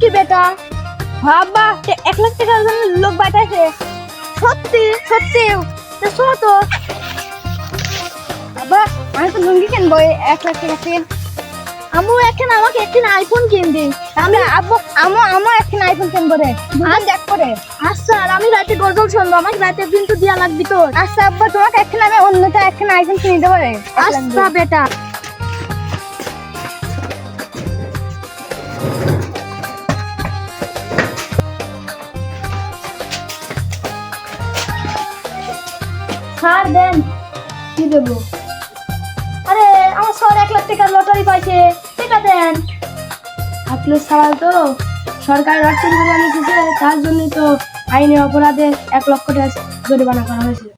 কি বেটা? বাবা এক লাখ টাকার জন্য লোক বাটাইছে সত্যি সত্যি। তো বাবা আমি তো লুঙ্গি কিনবো এক লাখ টাকা দিয়ে আমু এখন আমাকে একদিন আইফোন কিনবি। আমি আব্বু আমু আমু একদিন আইফোন কিনবো রে। আর দেখ করে আচ্ছা আর আমি রাতে গজল শুনব। আমাকে রাতে কিন্তু দিয়া লাগবি তো আচ্ছা আব্বা তোমাকে একদিন আমি অন্যটা একদিন আইফোন কিনে দেবো রে। আচ্ছা বেটা। স্যার দেন। কি দেবো? আরে, আমার স্যার এক লাখ টাকার লটারি পাইছে। সেটা দেন। আপনি ছাড়া তো সরকার চুরি করে আনিছে তার জন্যই তো আইনে অপরাধে এক লক্ষ টাকা জরিমানা করা হয়েছে।